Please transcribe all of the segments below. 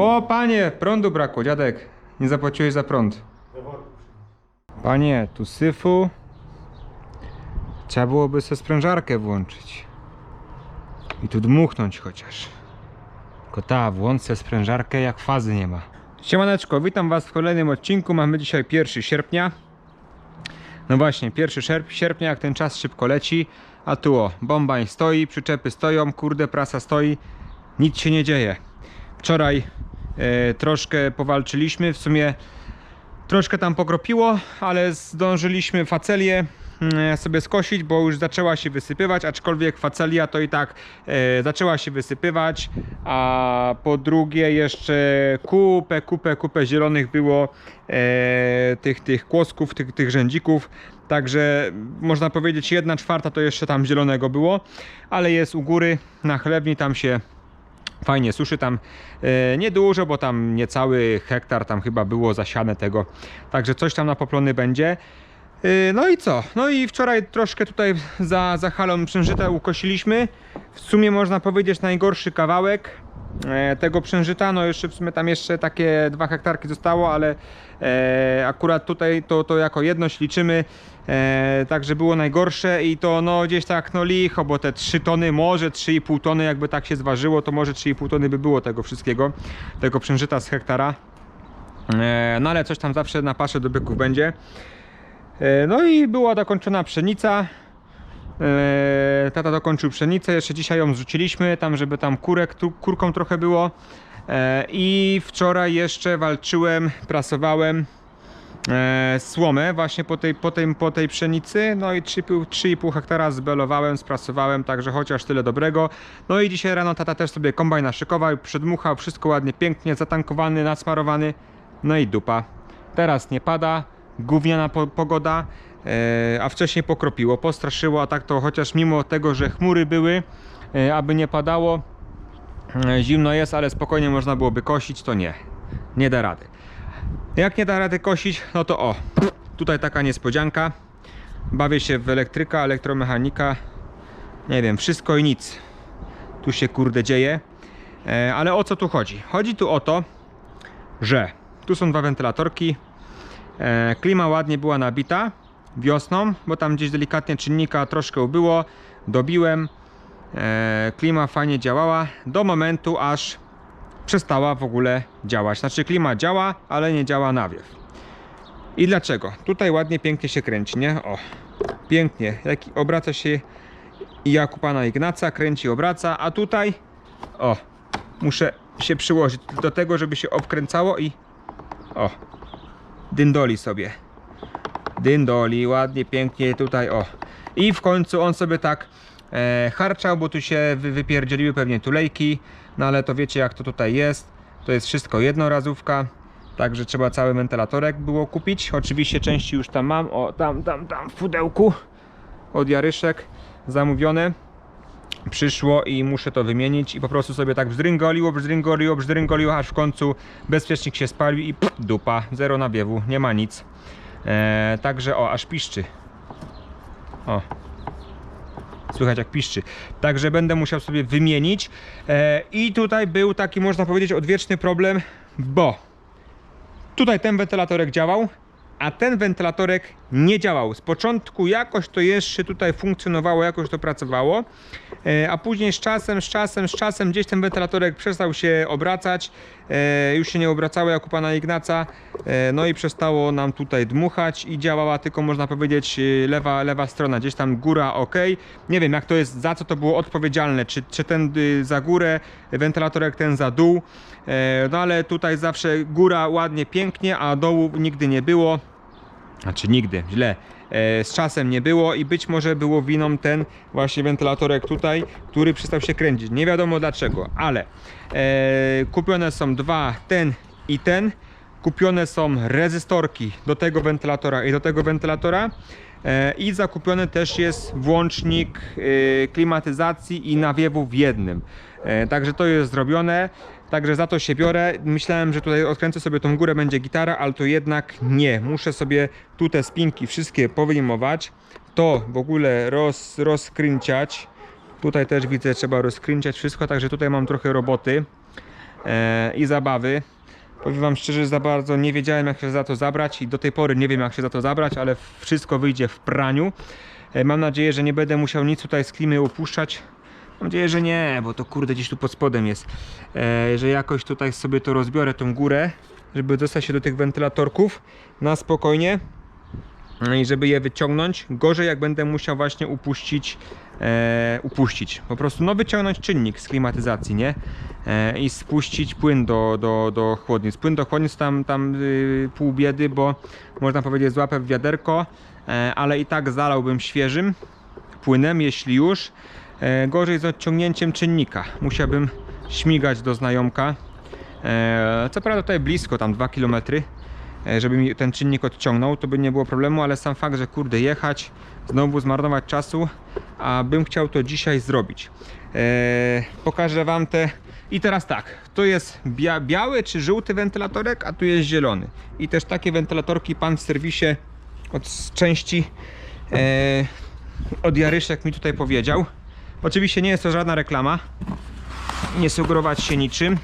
O panie, prądu brakło, dziadek. Nie zapłaciłeś za prąd. Panie, tu syfu. Trzeba byłoby sobie sprężarkę włączyć. I tu dmuchnąć chociaż. Tylko ta, włącz sobie sprężarkę jak fazy nie ma. Siemaneczko, witam was w kolejnym odcinku. Mamy dzisiaj 1 sierpnia. No właśnie, 1 sierp sierpnia, jak ten czas szybko leci. A tu o, bombań stoi, przyczepy stoją, kurde, prasa stoi. Nic się nie dzieje. Wczoraj troszkę powalczyliśmy, w sumie troszkę tam pokropiło, ale zdążyliśmy facelię mm, sobie skosić, bo już zaczęła się wysypywać, aczkolwiek facelia to i tak e, zaczęła się wysypywać, a po drugie jeszcze kupę, kupę, kupę zielonych było e, tych, tych kłosków, tych, tych rzędzików, także można powiedzieć jedna czwarta to jeszcze tam zielonego było, ale jest u góry na chlewni, tam się fajnie suszy tam e, niedużo, bo tam niecały hektar tam chyba było zasiane tego. Także coś tam na poplony będzie. E, no i co? No i wczoraj troszkę tutaj za, za halą przężyta ukosiliśmy. W sumie można powiedzieć najgorszy kawałek tego przężyta. No jeszcze w sumie tam jeszcze takie dwa hektarki zostało, ale e, akurat tutaj to, to jako jedność liczymy. E, także było najgorsze i to no gdzieś tak no licho, bo te 3 tony, może 3,5 tony jakby tak się zważyło, to może 3,5 tony by było tego wszystkiego, tego przężyta z hektara. E, no ale coś tam zawsze na pasze do byków będzie. E, no i była dokończona pszenica. E, tata dokończył pszenicę, jeszcze dzisiaj ją zrzuciliśmy, tam żeby tam kurek, tu, kurką trochę było. E, I wczoraj jeszcze walczyłem, prasowałem e, słomę właśnie po tej, po, tej, po tej pszenicy. No i 3,5 3,5 hektara zbelowałem, sprasowałem, także chociaż tyle dobrego. No i dzisiaj rano tata też sobie kombajn naszykował, przedmuchał, wszystko ładnie, pięknie, zatankowany, nasmarowany. No i dupa. Teraz nie pada, gówniana po, pogoda, a wcześniej pokropiło, postraszyło, a tak to chociaż mimo tego, że chmury były, e, aby nie padało, e, zimno jest, ale spokojnie można byłoby kosić, to nie, nie da rady. Jak nie da rady kosić, no to o, tutaj taka niespodzianka. Bawię się w elektryka, elektromechanika. Nie wiem, wszystko i nic. Tu się kurde dzieje. E, ale o co tu chodzi? Chodzi tu o to, że tu są dwa wentylatorki. E, klima ładnie była nabita wiosną, bo tam gdzieś delikatnie czynnika troszkę ubyło. Dobiłem. E, klima fajnie działała do momentu, aż przestała w ogóle działać. Znaczy klima działa, ale nie działa nawiew. I dlaczego? Tutaj ładnie, pięknie się kręci, nie? O, pięknie. Jak obraca się jak u pana Ignaca, kręci, obraca, a tutaj, o, muszę się przyłożyć do tego, żeby się obkręcało i o, dyndoli sobie. Dyndoli, ładnie, pięknie tutaj, o. I w końcu on sobie tak e, harczał, bo tu się wy, wypierdzieliły pewnie tulejki, no ale to wiecie jak to tutaj jest. To jest wszystko jednorazówka, także trzeba cały wentylatorek było kupić. Oczywiście części już tam mam, o tam, tam, tam w pudełku od Jaryszek zamówione. Przyszło i muszę to wymienić i po prostu sobie tak bzdryngoliło, bzdryngoliło, bzdryngoliło, aż w końcu bezpiecznik się spalił i pff, dupa, zero nawiewu, nie ma nic. Eee, także o, aż piszczy. O, Słychać jak piszczy. Także będę musiał sobie wymienić. E, I tutaj był taki, można powiedzieć, odwieczny problem, bo tutaj ten wentylatorek działał, a ten wentylatorek nie działał. Z początku jakoś to jeszcze tutaj funkcjonowało, jakoś to pracowało, e, a później z czasem, z czasem, z czasem gdzieś ten wentylatorek przestał się obracać, e, już się nie obracało jak u pana Ignaca, e, no i przestało nam tutaj dmuchać i działała tylko można powiedzieć e, lewa, lewa strona, gdzieś tam góra ok. Nie wiem jak to jest, za co to było odpowiedzialne, czy, czy ten y, za górę wentylatorek, ten za dół, e, no ale tutaj zawsze góra ładnie, pięknie, a dołu nigdy nie było. Znaczy nigdy, źle. E, z czasem nie było i być może było winą ten właśnie wentylatorek tutaj, który przestał się kręcić. Nie wiadomo dlaczego, ale e, kupione są dwa, ten i ten. Kupione są rezystorki do tego wentylatora i do tego wentylatora. E, I zakupiony też jest włącznik e, klimatyzacji i nawiewu w jednym. E, Także to jest zrobione. Także za to się biorę. Myślałem, że tutaj odkręcę sobie tą górę, będzie gitara, ale to jednak nie. Muszę sobie tu te spinki wszystkie powyjmować. To w ogóle roz, rozkręciać. Tutaj też widzę, trzeba rozkręciać wszystko, także tutaj mam trochę roboty. e, i zabawy. Powiem wam szczerze, za bardzo nie wiedziałem jak się za to zabrać i do tej pory nie wiem jak się za to zabrać, ale wszystko wyjdzie w praniu. E, Mam nadzieję, że nie będę musiał nic tutaj z klimy upuszczać. Mam nadzieję, że nie, bo to kurde gdzieś tu pod spodem jest. E, że jakoś tutaj sobie to rozbiorę tą górę, żeby dostać się do tych wentylatorków na spokojnie No i żeby je wyciągnąć. Gorzej jak będę musiał właśnie upuścić, e, upuścić, po prostu no wyciągnąć czynnik z klimatyzacji, nie? E, I spuścić płyn do, do, do chłodnic. Płyn do chłodnic tam, tam y, pół biedy, bo można powiedzieć złapę w wiaderko, e, ale i tak zalałbym świeżym płynem, jeśli już. E, gorzej z odciągnięciem czynnika. Musiałbym śmigać do znajomka. E, co prawda tutaj blisko, tam 2 km, e, żeby mi ten czynnik odciągnął, to by nie było problemu, ale sam fakt, że kurde jechać, znowu zmarnować czasu, a bym chciał to dzisiaj zrobić. Pokażę Wam te... I teraz tak, to jest bia biały czy żółty wentylatorek, a tu jest zielony. I też takie wentylatorki pan w serwisie od części e, od Jaryszek mi tutaj powiedział. Oczywiście nie jest to żadna reklama, nie sugerować się niczym.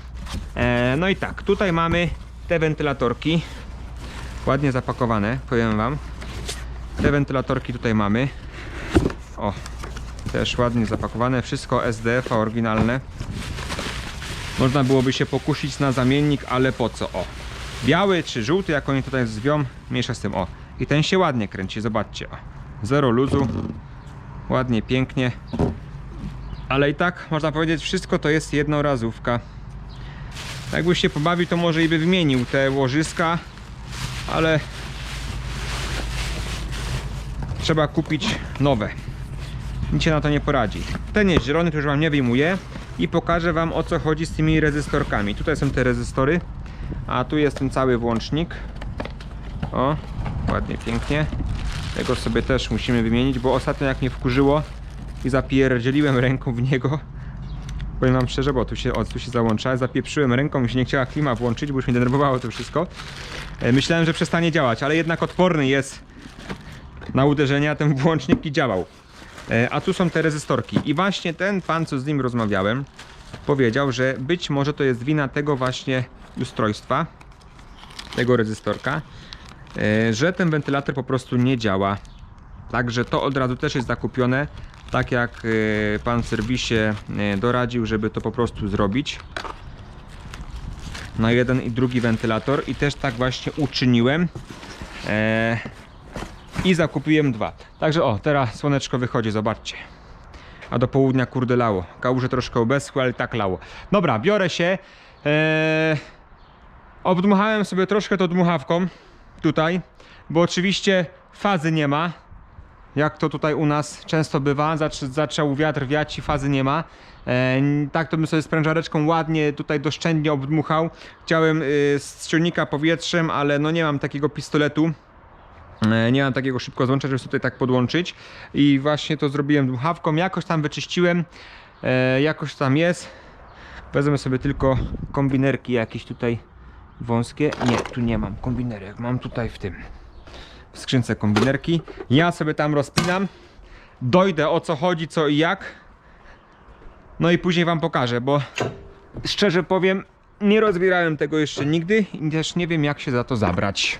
E, no i tak, tutaj mamy te wentylatorki, ładnie zapakowane, powiem Wam. Te wentylatorki tutaj mamy. O, też ładnie zapakowane, wszystko SDF oryginalne. Można byłoby się pokusić na zamiennik, ale po co? O, biały czy żółty, jak oni tutaj zwią, mniejsza z tym. O, i ten się ładnie kręci, zobaczcie. O, zero luzu, ładnie, pięknie. Ale i tak można powiedzieć, wszystko to jest jednorazówka. Jakbyś się pobawił, to może i by wymienił te łożyska, ale trzeba kupić nowe. Nic się na to nie poradzi. Ten jest zielony, to już wam nie wyjmuję i pokażę wam o co chodzi z tymi rezystorkami. Tutaj są te rezystory, a tu jest ten cały włącznik. O, ładnie, pięknie. Tego sobie też musimy wymienić, bo ostatnio jak mnie wkurzyło i zapierdzieliłem ręką w niego, powiem wam szczerze, bo tu się, o, tu się załącza, zapieprzyłem ręką, mi się nie chciała klima włączyć, bo już mnie denerwowało to wszystko. E, Myślałem, że przestanie działać, ale jednak odporny jest na uderzenia, ten włącznik i działał. E, A tu są te rezystorki. I właśnie ten pan, co z nim rozmawiałem, powiedział, że być może to jest wina tego właśnie ustrojstwa, tego rezystorka, e, że ten wentylator po prostu nie działa. Także to od razu też jest zakupione, tak jak e, pan w serwisie e, doradził, żeby to po prostu zrobić na jeden i drugi wentylator i też tak właśnie uczyniłem. E, i zakupiłem dwa. Także o, teraz słoneczko wychodzi, zobaczcie. A do południa kurde lało. Kałuże troszkę obeschły, ale tak lało. Dobra, biorę się. Eee, obdmuchałem sobie troszkę to dmuchawką tutaj, bo oczywiście fazy nie ma. Jak to tutaj u nas często bywa, Zac zaczął wiatr wiać i fazy nie ma. E, tak to bym sobie sprężareczką ładnie tutaj doszczędnie obdmuchał. Chciałem y, z silnika powietrzem, ale no nie mam takiego pistoletu. E, Nie mam takiego szybko złącza, żeby tutaj tak podłączyć. I właśnie to zrobiłem dmuchawką. Jakoś tam wyczyściłem. E, jakoś tam jest. Wezmę sobie tylko kombinerki jakieś tutaj wąskie. Nie, tu nie mam kombinerek. Mam tutaj w tym. W skrzynce kombinerki. Ja sobie tam rozpinam. Dojdę o co chodzi, co i jak. No i później wam pokażę, bo szczerze powiem, nie rozbierałem tego jeszcze nigdy i też nie wiem jak się za to zabrać.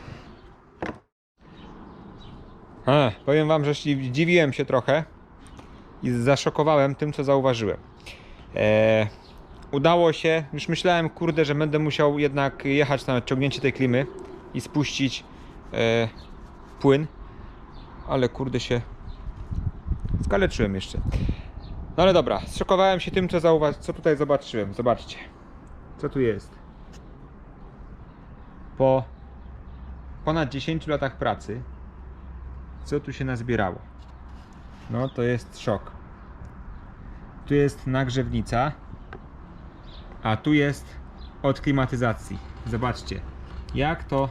A, powiem wam, że dziwiłem się trochę i zaszokowałem tym, co zauważyłem. E, udało się, już myślałem, kurde, że będę musiał jednak jechać na odciągnięcie tej klimy i spuścić e, płyn, ale kurde się skaleczyłem jeszcze. No ale dobra, zszokowałem się tym, co, co tutaj zobaczyłem. Zobaczcie, co tu jest. Po ponad 10 latach pracy co tu się nazbierało. No to jest szok. Tu jest nagrzewnica, a tu jest od klimatyzacji. Zobaczcie, jak to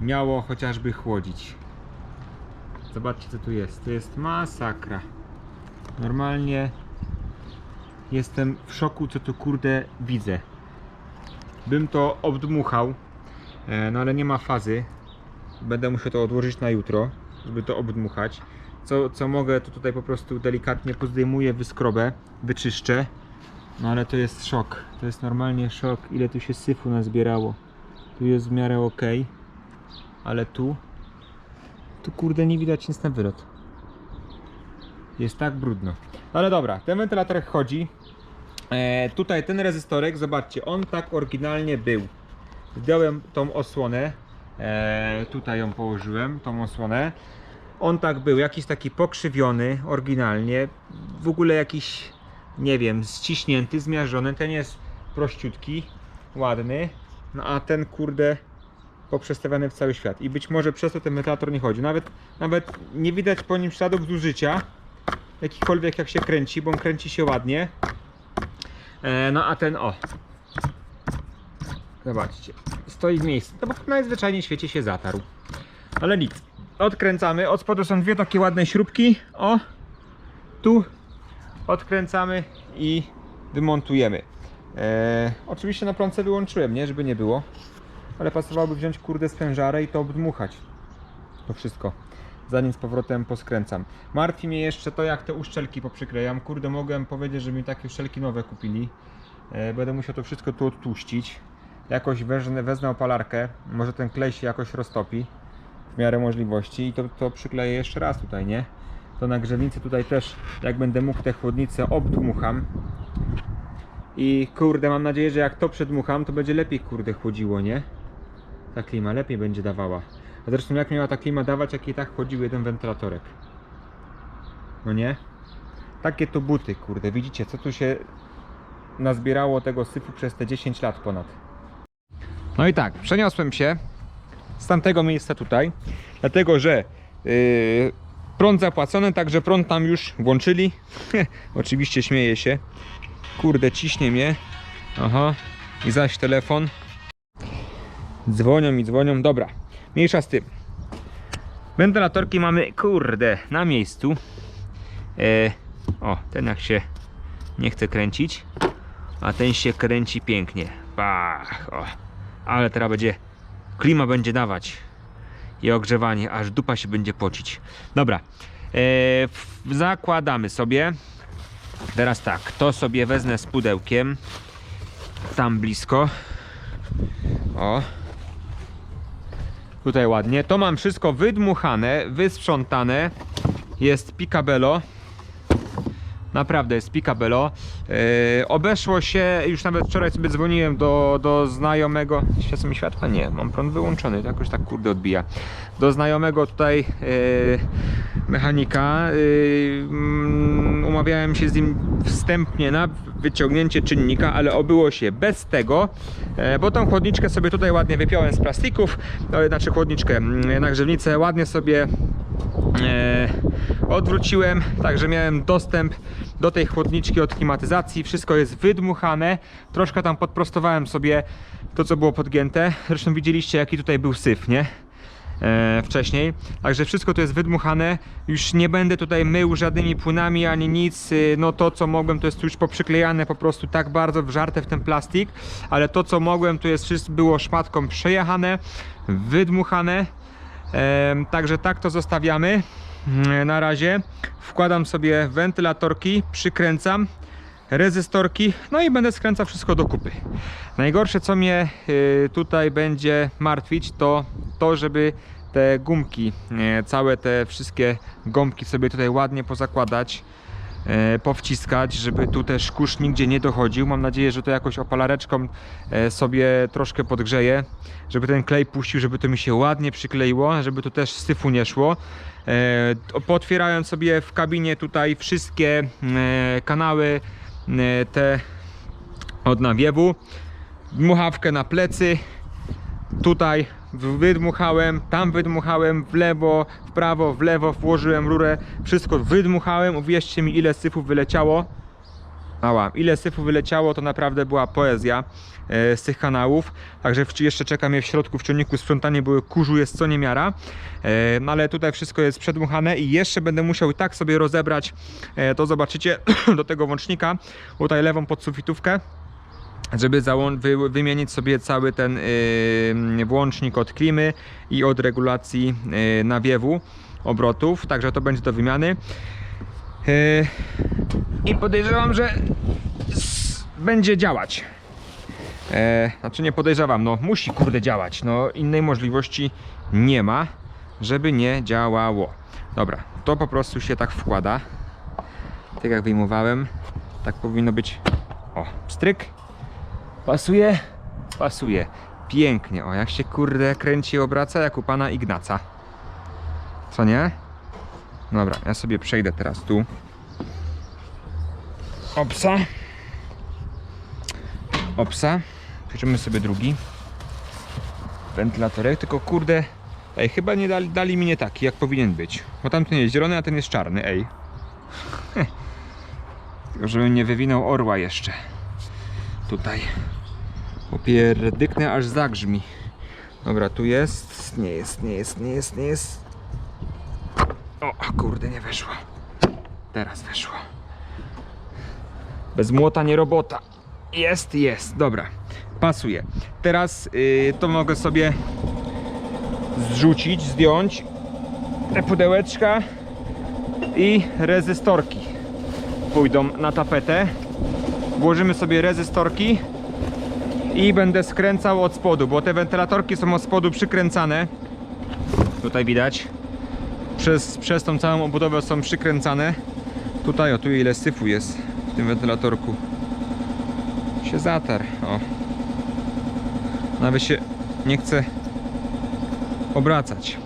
miało chociażby chłodzić. Zobaczcie co tu jest. To jest masakra. Normalnie jestem w szoku, co tu kurde widzę. Bym to obdmuchał, e, no ale nie ma fazy. Będę musiał to odłożyć na jutro żeby to obdmuchać. Co, co mogę, to tutaj po prostu delikatnie pozdejmuję, wyskrobę, wyczyszczę No ale to jest szok. To jest normalnie szok, ile tu się syfu nazbierało. Tu jest w miarę ok, ale tu, tu kurde nie widać nic na wylot. Jest tak brudno. Ale dobra, ten wentylator chodzi. E, tutaj ten rezystorek, zobaczcie, on tak oryginalnie był. Zdjąłem tą osłonę, e, tutaj ją położyłem, tą osłonę. On tak był, jakiś taki pokrzywiony, oryginalnie, w ogóle jakiś, nie wiem, ściśnięty, zmiażdżony. Ten jest prościutki, ładny, no a ten kurde poprzestawiany w cały świat. I być może przez to ten wentylator nie chodzi. Nawet, nawet nie widać po nim śladów zużycia, jakikolwiek jak się kręci, bo on kręci się ładnie. E, no a ten o. Zobaczcie, stoi w miejscu. No bo najzwyczajniej w świecie się zatarł. Ale nic. Odkręcamy. Od spodu są dwie takie ładne śrubki. O, tu odkręcamy i wymontujemy. E, oczywiście na prądce wyłączyłem, nie? Żeby nie było. Ale pasowałoby wziąć kurde sprężarę i to obdmuchać. To wszystko. Zanim z powrotem poskręcam. Martwi mnie jeszcze to, jak te uszczelki poprzyklejam. Kurde, mogłem powiedzieć, żeby mi takie uszczelki nowe kupili. E, będę musiał to wszystko tu odtłuścić. Jakoś wezmę, wezmę opalarkę. Może ten klej się jakoś roztopi. W miarę możliwości. I to, to przykleję jeszcze raz tutaj, nie? To na grzewnicy tutaj też, jak będę mógł te chłodnice obdmucham. I kurde, mam nadzieję, że jak to przedmucham, to będzie lepiej kurde chłodziło, nie? Ta klima lepiej będzie dawała. A zresztą jak miała ta klima dawać, jak i tak chodził jeden wentylatorek. No nie? Takie to buty, kurde. Widzicie, co tu się nazbierało tego syfu przez te 10 lat ponad. No i tak, przeniosłem się z tamtego miejsca tutaj, dlatego że yy, prąd zapłacony, także prąd tam już włączyli. Oczywiście śmieje się. Kurde, ciśnie mnie. Aha. I zaś telefon. Dzwonią i dzwonią. Dobra, mniejsza z tym. Wentylatorki mamy, kurde, na miejscu. E, o, ten jak się nie chce kręcić, a ten się kręci pięknie. Bach, o. Ale teraz będzie, klima będzie dawać i ogrzewanie, aż dupa się będzie pocić. Dobra, e, zakładamy sobie. Teraz tak, to sobie wezmę z pudełkiem. Tam blisko. O. Tutaj ładnie. To mam wszystko wydmuchane, wysprzątane. Jest picabello. Naprawdę jest picabello. Yy, obeszło się, już nawet wczoraj sobie dzwoniłem do, do znajomego. Świecą mi światła? Nie, mam prąd wyłączony, to jakoś tak kurde odbija. Do znajomego tutaj yy, mechanika. Yy, mm, umawiałem się z nim wstępnie na wyciągnięcie czynnika, ale obyło się bez tego, e, bo tą chłodniczkę sobie tutaj ładnie wypiąłem z plastików, no, znaczy chłodniczkę, mm, nagrzewnicę ładnie sobie e, odwróciłem, także miałem dostęp do tej chłodniczki od klimatyzacji, wszystko jest wydmuchane, troszkę tam podprostowałem sobie to co było podgięte, zresztą widzieliście jaki tutaj był syf, nie? E, wcześniej. Także wszystko to jest wydmuchane. Już nie będę tutaj mył żadnymi płynami ani nic. Y, No to co mogłem to jest już poprzyklejane po prostu tak bardzo wżarte w ten plastik. Ale to co mogłem to jest wszystko było szmatką przejechane, wydmuchane. Em, Także tak to zostawiamy. Na razie wkładam sobie wentylatorki, przykręcam rezystorki, no i będę skręcał wszystko do kupy. Najgorsze co mnie y, tutaj będzie martwić to to, żeby te gumki, e, całe te wszystkie gąbki sobie tutaj ładnie pozakładać, e, powciskać, żeby tu też kurz nigdzie nie dochodził. Mam nadzieję, że to jakoś opalareczką sobie troszkę podgrzeję, żeby ten klej puścił, żeby to mi się ładnie przykleiło, żeby tu też syfu nie szło. E, Pootwierając sobie w kabinie tutaj wszystkie kanały te od nawiewu, dmuchawkę na plecy, tutaj wydmuchałem, tam wydmuchałem, w lewo, w prawo, w lewo, włożyłem rurę, wszystko wydmuchałem, uwierzcie mi ile syfu wyleciało. Ała, ile syfu wyleciało, to naprawdę była poezja e, z tych kanałów. Także jeszcze czeka mnie w środku w ciągniku sprzątanie, bo kurzu jest co niemiara. E, no ale tutaj wszystko jest przedmuchane i jeszcze będę musiał tak sobie rozebrać, e, to zobaczycie, do tego łącznika, tutaj lewą podsufitówkę żeby wy- wymienić sobie cały ten yy, włącznik od klimy i od regulacji yy, nawiewu obrotów, także to będzie do wymiany. Yy, I podejrzewam, że będzie działać. E, znaczy nie podejrzewam, no musi kurde działać. No innej możliwości nie ma, żeby nie działało. Dobra, to po prostu się tak wkłada. Tak jak wyjmowałem, tak powinno być. O, stryk. Pasuje? Pasuje. Pięknie. O, jak się kurde kręci obraca, jak u pana Ignaca. Co nie? Dobra, ja sobie przejdę teraz tu. Opsa. Opsa. Bierzemy sobie drugi wentylatorek, tylko kurde, ej, chyba nie dali, dali mi nie taki, jak powinien być. Bo tamten jest zielony, a ten jest czarny, ej. Tylko żebym nie wywinął orła jeszcze. Tutaj. Popierdyknę aż zagrzmi. Dobra, tu jest. Nie jest, nie jest, nie jest, nie jest. O, kurde, nie weszło. Teraz weszło. Bez młota nie robota. Jest, jest, dobra. Pasuje. Teraz yy, to mogę sobie zrzucić, zdjąć te pudełeczka i rezystorki pójdą na tapetę. Włożymy sobie rezystorki i będę skręcał od spodu, bo te wentylatorki są od spodu przykręcane. Tutaj widać. Przez, przez tą całą obudowę są przykręcane. Tutaj, o tu ile syfu jest w tym wentylatorku. Się zatarł, o. Nawet się nie chce obracać.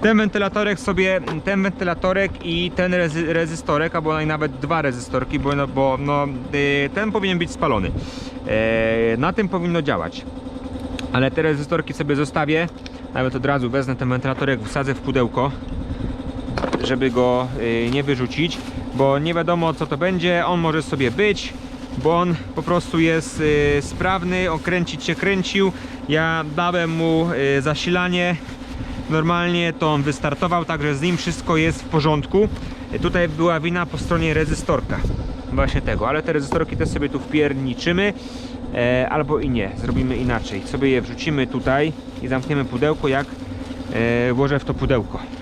Ten wentylatorek sobie, ten wentylatorek i ten rezy, rezystorek, albo nawet dwa rezystorki, bo, no, bo no, y, ten powinien być spalony. E, na tym powinno działać. Ale te rezystorki sobie zostawię. Nawet od razu wezmę ten wentylatorek, wsadzę w pudełko, żeby go y, nie wyrzucić, bo nie wiadomo co to będzie. On może sobie być, bo on po prostu jest y, sprawny, on kręcić się kręcił. Ja dałem mu y, zasilanie normalnie, to on wystartował, także z nim wszystko jest w porządku. Tutaj była wina po stronie rezystorka, właśnie tego, ale te rezystorki też sobie tu wpierniczymy. E, albo i nie, zrobimy inaczej. Sobie je wrzucimy tutaj i zamkniemy pudełko, jak e, włożę w to pudełko.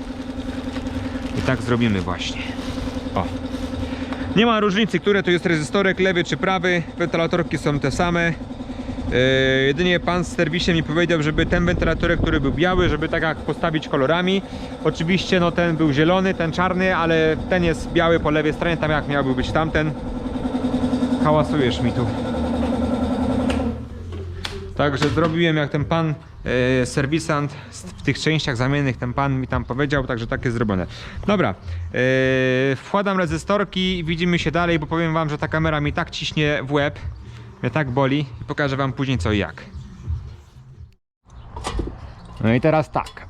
Tak zrobimy właśnie. O. Nie ma różnicy, które to jest rezystorek, lewy czy prawy. Wentylatorki są te same. E, jedynie pan z serwisem mi powiedział, żeby ten wentylatorek, który był biały, żeby tak jak postawić kolorami. Oczywiście no ten był zielony, ten czarny, ale ten jest biały po lewej stronie, tam jak miałby być tamten. Hałasujesz mi tu. Także zrobiłem jak ten pan e, serwisant w tych częściach zamiennych, ten pan mi tam powiedział, także tak jest zrobione. Dobra, e, wkładam rezystorki, widzimy się dalej, bo powiem wam, że ta kamera mi tak ciśnie w łeb, mnie tak boli i pokażę wam później co i jak. No i teraz tak.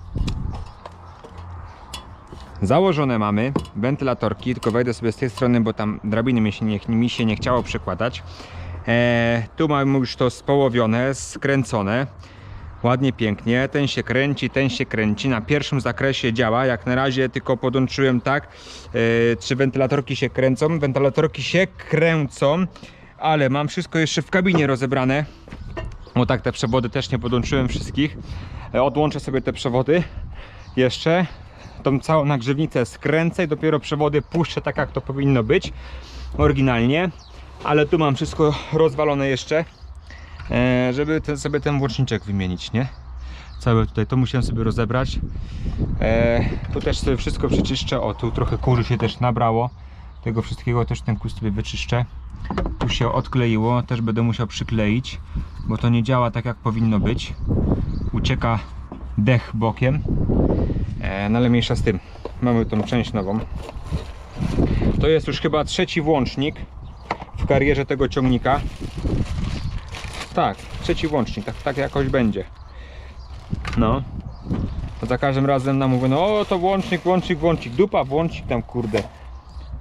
Założone mamy wentylatorki, tylko wejdę sobie z tej strony, bo tam drabiny mi się nie, mi się nie chciało przekładać. E, tu mamy już to społowione, skręcone. Ładnie, pięknie. Ten się kręci, ten się kręci. Na pierwszym zakresie działa. Jak na razie tylko podłączyłem tak, e, czy wentylatorki się kręcą. Wentylatorki się kręcą, ale mam wszystko jeszcze w kabinie rozebrane. Bo tak te przewody też nie podłączyłem wszystkich. E, Odłączę sobie te przewody jeszcze. Tą całą nagrzewnicę skręcę i dopiero przewody puszczę tak jak to powinno być. Oryginalnie. Ale tu mam wszystko rozwalone jeszcze. E, żeby ten, sobie ten włączniczek wymienić, nie? Całe tutaj to musiałem sobie rozebrać. E, tu też sobie wszystko przeczyszczę. O, tu trochę kurzy się też nabrało. Tego wszystkiego też ten kół sobie wyczyszczę. Tu się odkleiło, też będę musiał przykleić, bo to nie działa tak jak powinno być. Ucieka dech bokiem. E, no ale mniejsza z tym. Mamy tą część nową. To jest już chyba trzeci włącznik w karierze tego ciągnika. Tak, trzeci włącznik, tak, tak jakoś będzie. No. To za każdym razem nam mówią, no o to włącznik, włącznik, włącznik, dupa, włącznik tam kurde.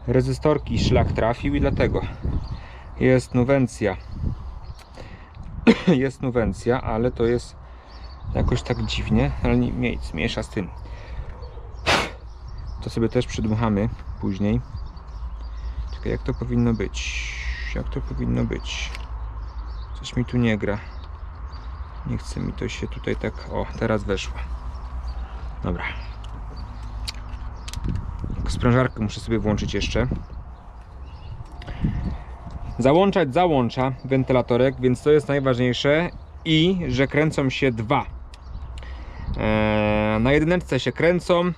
Rezystorki szlak trafił i dlatego jest nuwencja. jest nuwencja, ale to jest jakoś tak dziwnie, ale nie, nic, mniejsza z tym. To sobie też przydmuchamy później. Czekaj, jak to powinno być? Jak to powinno być? Coś mi tu nie gra. Nie chce mi to się tutaj tak. O, teraz weszło. Dobra. Sprężarkę muszę sobie włączyć jeszcze. Załączać załącza wentylatorek, więc to jest najważniejsze i że kręcą się dwa. Eee, na jedyneczce się kręcą.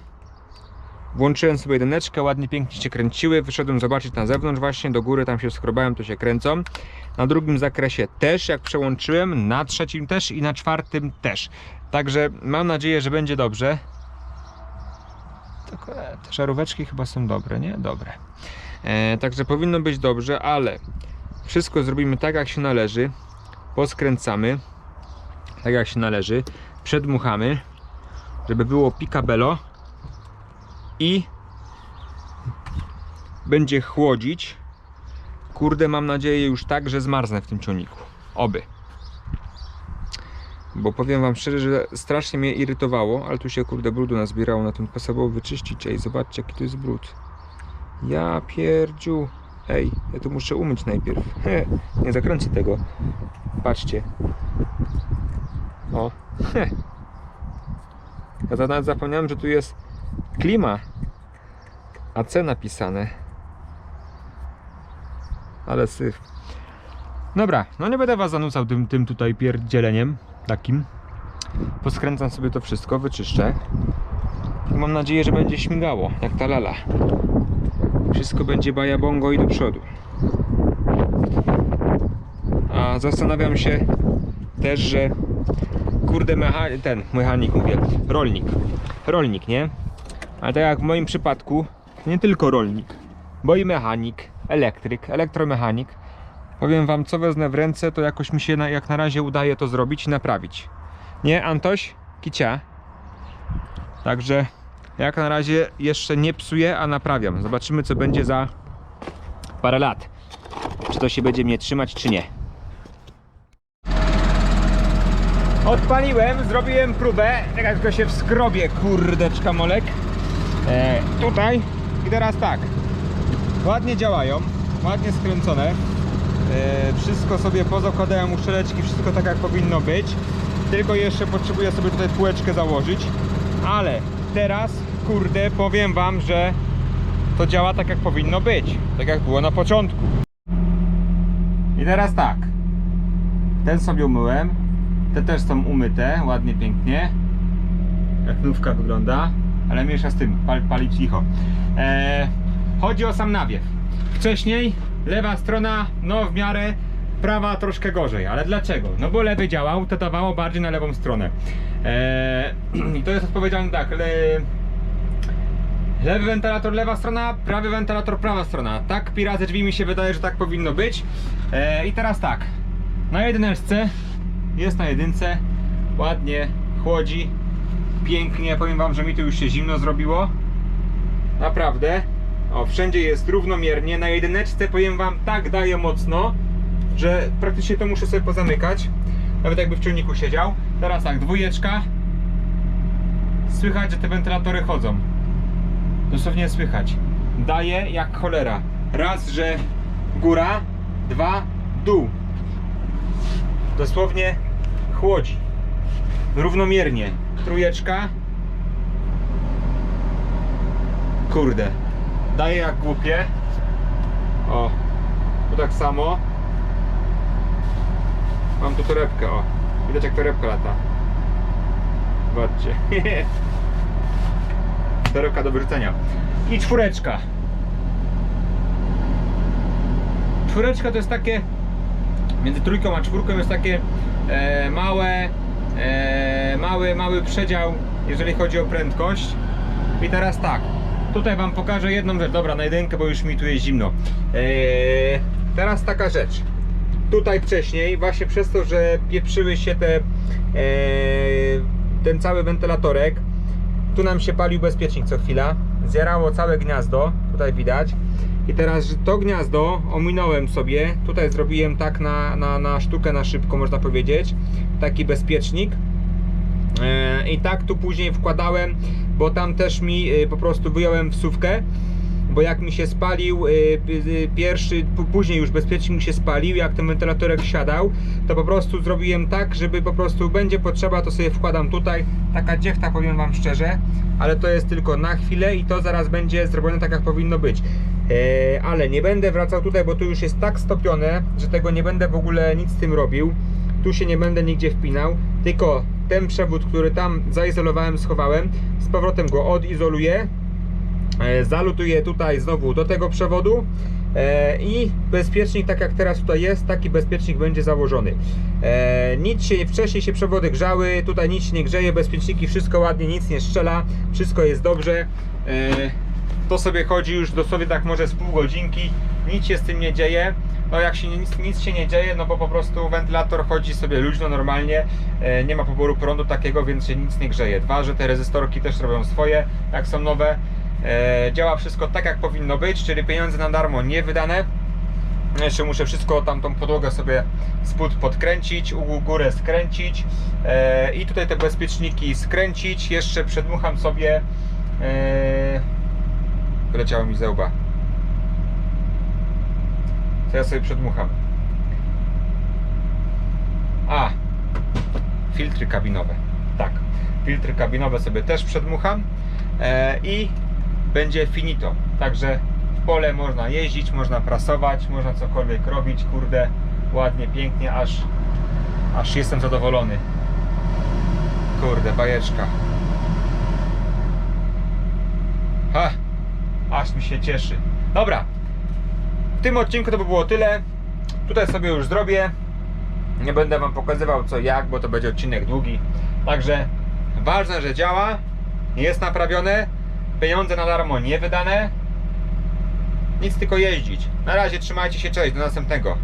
Włączyłem sobie jedyneczkę, ładnie, pięknie się kręciły. Wyszedłem zobaczyć na zewnątrz właśnie, do góry tam się skrobałem, to się kręcą. Na drugim zakresie też, jak przełączyłem, na trzecim też i na czwartym też. Także mam nadzieję, że będzie dobrze. Tylko e, te żaróweczki chyba są dobre, nie? Dobre. E, także powinno być dobrze, ale wszystko zrobimy tak, jak się należy. Poskręcamy, tak jak się należy. Przedmuchamy, żeby było picabello i będzie chłodzić. Kurde, mam nadzieję już tak, że zmarznę w tym ciągniku. Oby. Bo powiem wam szczerze, że strasznie mnie irytowało, ale tu się kurde brudu nazbierało na tym pasowało wyczyścić. Ej, zobaczcie jaki to jest brud. Ja pierdziu. Ej, ja to muszę umyć najpierw. He, nie zakręcę tego. Patrzcie. O. He. Ja zapomniałem, że tu jest klima. AC napisane. Ale syf. Dobra, no nie będę was zanucał tym, tym tutaj pierdzieleniem takim. Poskręcam sobie to wszystko, wyczyszczę. I mam nadzieję, że będzie śmigało, jak ta lala. Wszystko będzie baja bongo i do przodu. A zastanawiam się też, że kurde mecha- ten mechanik mówię, rolnik. Rolnik, nie? Ale tak jak w moim przypadku, nie tylko rolnik, bo i mechanik, elektryk, elektromechanik. Powiem wam, co wezmę w ręce, to jakoś mi się na, jak na razie udaje to zrobić i naprawić. Nie, Antoś? Kicia. Także jak na razie jeszcze nie psuję, a naprawiam. Zobaczymy, co będzie za parę lat. Czy to się będzie mnie trzymać, czy nie. Odpaliłem, zrobiłem próbę. Teraz tylko się wskrobię, kurdeczka molek. E, tutaj i teraz tak. Ładnie działają, ładnie skręcone. E, wszystko sobie pozakładałem uszczeleczki, wszystko tak jak powinno być. Tylko jeszcze potrzebuję sobie tutaj półeczkę założyć. Ale teraz, kurde, powiem wam, że to działa tak jak powinno być. Tak jak było na początku. I teraz tak. Ten sobie umyłem. Te też są umyte, ładnie, pięknie. Jak nówka wygląda. Ale mniejsza z tym, pal, palić licho. Eee, chodzi o sam nawiew. Wcześniej lewa strona, no w miarę, prawa troszkę gorzej. Ale dlaczego? No bo lewy działał, to dawało bardziej na lewą stronę. Eee, I to jest odpowiedzialne tak. Le, Lewy wentylator lewa strona, prawy wentylator prawa strona. Tak pi razy drzwi mi się wydaje, że tak powinno być. E, I teraz tak. Na jedyneczce jest na jedynce. Ładnie chłodzi. Pięknie. Powiem wam, że mi tu już się zimno zrobiło. Naprawdę. O, wszędzie jest równomiernie. Na jedyneczce powiem wam tak daje mocno, że praktycznie to muszę sobie pozamykać. Nawet jakby w ciągniku siedział. Teraz tak, dwójeczka. Słychać, że te wentylatory chodzą. Dosłownie słychać. Daje jak cholera. Raz, że góra, dwa, dół. Dosłownie chłodzi. Równomiernie. Trójeczka. Kurde. Daje jak głupie. O. Tu tak samo. Mam tu torebkę, o. Widać jak torebka lata. Zobaczcie. Torebka do wyrzucenia. I czwóreczka. Czwóreczka to jest takie między trójką a czwórką jest takie e, małe mały, mały przedział jeżeli chodzi o prędkość. I teraz tak tutaj wam pokażę jedną rzecz. Dobra na jedynkę bo już mi tu jest zimno. E, teraz taka rzecz. Tutaj wcześniej właśnie przez to, że pieprzyły się te e, ten cały wentylatorek tu nam się palił bezpiecznik co chwila. Zjarało całe gniazdo tutaj widać. I teraz to gniazdo ominąłem sobie. Tutaj zrobiłem tak na, na, na sztukę na szybko można powiedzieć taki bezpiecznik E, i tak tu później wkładałem bo tam też mi e, po prostu wyjąłem wsówkę bo jak mi się spalił y, pierwszy, później już bezpiecznie mi się spalił, jak ten wentylatorek siadał, to po prostu zrobiłem tak, żeby po prostu będzie potrzeba, to sobie wkładam tutaj. Taka dziechta powiem wam szczerze, ale to jest tylko na chwilę i to zaraz będzie zrobione tak jak powinno być. E, ale nie będę wracał tutaj, bo tu już jest tak stopione, że tego nie będę w ogóle nic z tym robił. Tu się nie będę nigdzie wpinał, tylko ten przewód, który tam zaizolowałem, schowałem, z powrotem go odizoluję, e, zalutuję tutaj znowu do tego przewodu e, i bezpiecznik, tak jak teraz tutaj jest, taki bezpiecznik będzie założony. E, nic się, wcześniej się przewody grzały, tutaj nic się nie grzeje, bezpieczniki, wszystko ładnie, nic nie strzela, wszystko jest dobrze. To sobie chodzi już dosłownie tak może z pół godzinki, nic się z tym nie dzieje. No jak się nic, nic się nie dzieje, no bo po prostu wentylator chodzi sobie luźno, normalnie, e, nie ma poboru prądu takiego, więc się nic nie grzeje. Dwa, że te rezystorki też robią swoje, jak są nowe. E, działa wszystko tak jak powinno być, czyli pieniądze na darmo nie wydane. Jeszcze muszę wszystko, tam tą podłogę sobie spód podkręcić, u górę skręcić e, i tutaj te bezpieczniki skręcić. Jeszcze przedmucham sobie. Wyleciało mi ze łba. To ja sobie przedmucham. A, filtry kabinowe. Tak, filtry kabinowe sobie też przedmucham e, i będzie finito. Także w pole można jeździć, można prasować, można cokolwiek robić, kurde, ładnie, pięknie, aż, aż jestem zadowolony. Kurde, bajeczka. Ha, aż mi się cieszy. Dobra, w tym odcinku to by było tyle. Tutaj sobie już zrobię. Nie będę Wam pokazywał co jak, bo to będzie odcinek długi. Także ważne, że działa, jest naprawione, pieniądze na darmo nie wydane. Nic tylko jeździć. Na razie trzymajcie się, cześć, do następnego.